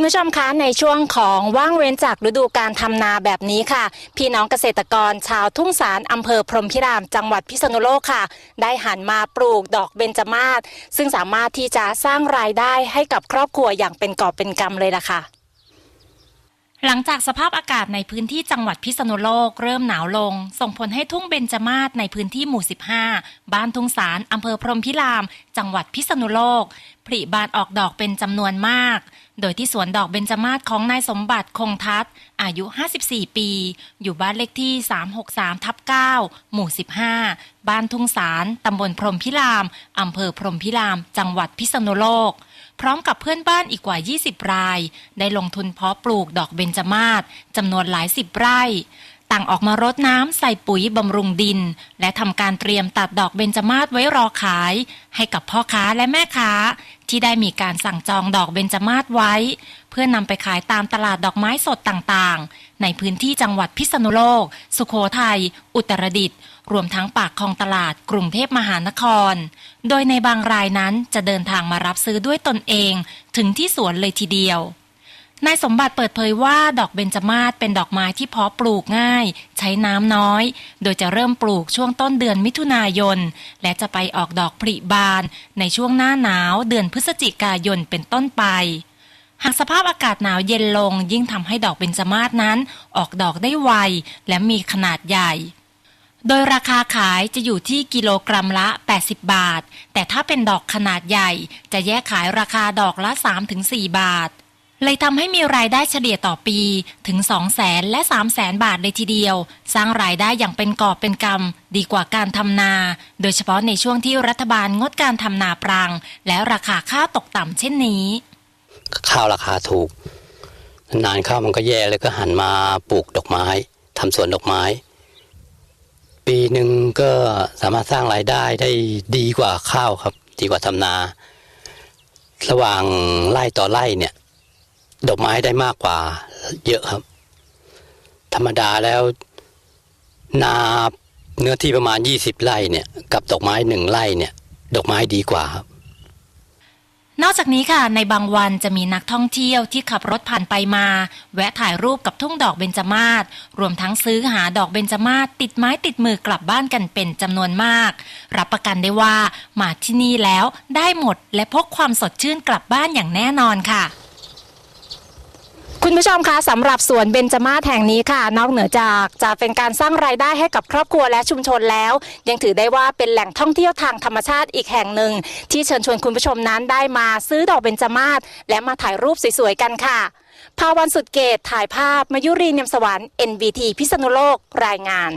คุณผู้ชมคะในช่วงของว่างเว้นจากฤดูการทำนาแบบนี้ค่ะ พี่น้องเกษตรกรชาวทุ่งสารอำเภอพรหมพิรามจังหวัดพิษณุโลกค่ะ ได้หันมาปลูกดอกเบญจมาศซึ่งสามารถที่จะสร้างรายได้ให้กับครอบครัวอย่างเป็นกอบเป็นกำเลยล่ะค่ะ หลังจากสภาพอากาศในพื้นที่จังหวัดพิษณุโลกเริ่มหนาวลง ส่งผลให้ทุ่งเบญจมาศในพื้นที่หมู่ 15 บ้านทุ่งสารอำเภอพรหมพิราม จังหวัดพิษณุโลกผลิบานออกดอกเป็นจำนวนมาก โดยที่สวนดอกเบญจมาศของนายสมบัติคงทัศน์อายุ 54 ปี อยู่บ้านเลขที่ 363 ทับ 9 หมู่ 15 บ้านทุ่งสารตำบลพรหมพิรามอำเภอพรหมพิราม จังหวัดพิษณุโลก พร้อมกับเพื่อนบ้านอีกกว่า 20 ราย ได้ลงทุนเพาะปลูกดอกเบญจมาศจำนวนหลายสิบไร่ ต่างออกมารดน้ำใส่ปุ๋ยบำรุงดิน และทำการเตรียมตัดดอกเบญจมาศไว้รอขาย ให้กับพ่อค้าและแม่ค้า ที่ได้มีการสั่งจองดอกเบญจมาศไว้ เพื่อนำไปขายตามตลาดดอกไม้สดต่างๆ ในพื้นที่จังหวัดพิษณุโลก สุโขทัย อุตรดิตถ์รวมทั้งปากคลองตลาดกรุงเทพมหานคร โดยในบางรายนั้นจะเดินทางมารับซื้อด้วยตนเอง ถึงที่สวนเลยทีเดียว นายสมบัติเปิดเผยว่าดอกเบญจมาศเป็นดอกไม้ที่เพาะปลูกง่าย ใช้น้ำน้อย โดยจะเริ่มปลูกช่วงต้นเดือนมิถุนายน และจะไปออกดอกผลิบาน ในช่วงหน้าหนาวเดือนพฤศจิกายนเป็นต้นไป หากสภาพอากาศหนาวเย็นลงยิ่งทำให้ดอกเบญจมาศนั้น ออกดอกได้ไว และมีขนาดใหญ่โดยราคาขายจะอยู่ที่กิโลกรัมละ 80 บาท แต่ถ้าเป็นดอกขนาดใหญ่ จะแยกขายราคาดอกละ 3-4 บาท เลยทำให้มีรายได้เฉลี่ยต่อปีถึง 2 0 0แสนและ3 0 0แสนบาทเลยทีเดียว สร้างรายได้อย่างเป็นกอบเป็นกำดีกว่าการทำนา โดยเฉพาะในช่วงที่รัฐบาลงดการทำนาปรัง และราคาข้าวตกต่ำเช่นนี้ ข้าวราคาถูก นานข้าวมันก็แย่เลยก็หันมาปลูกดอกไม้ทำสวนดอกไม้ ปีหนึ่งก็สามารถสร้างรายได้ได้ดีกว่าข้าวครับ ดีกว่าทำนา ระหว่างไร่ต่อไร่เนี่ย ดอกไม้ได้มากกว่า เยอะครับ ธรรมดาแล้วนาเนื้อที่ประมาณยี่สิบไร่เนี่ย กับดอกไม้หนึ่งไร่เนี่ย ดอกไม้ดีกว่าครับ นอกจากนี้ค่ะ ในบางวันจะมีนักท่องเที่ยวที่ขับรถผ่านไปมา แวะถ่ายรูปกับทุ่งดอกเบญจมาศรวมทั้งซื้อหาดอกเบญจมาศติดไม้ติดมือกลับบ้านกันเป็นจำนวนมาก รับประกันได้ว่ามาที่นี่แล้วได้หมดและพกความสดชื่นกลับบ้านอย่างแน่นอนค่ะ คุณผู้ชมคะสำหรับสวนเบญจมาศแห่งนี้ค่ะ นอกเหนือจากจะเป็นการสร้างรายได้ให้กับครอบครัวและชุมชนแล้ว ยังถือได้ว่าเป็นแหล่งท่องเที่ยวทางธรรมชาติอีกแห่งหนึ่ง ที่เชิญชวนคุณผู้ชมนั้นได้มาซื้อดอกเบญจมาศและมาถ่ายรูปสวยๆกันค่ะ ภาวันสุดเกตถ่ายภาพมายุรีเนียมสวรรค์ NBT พิษณุโลกรายงาน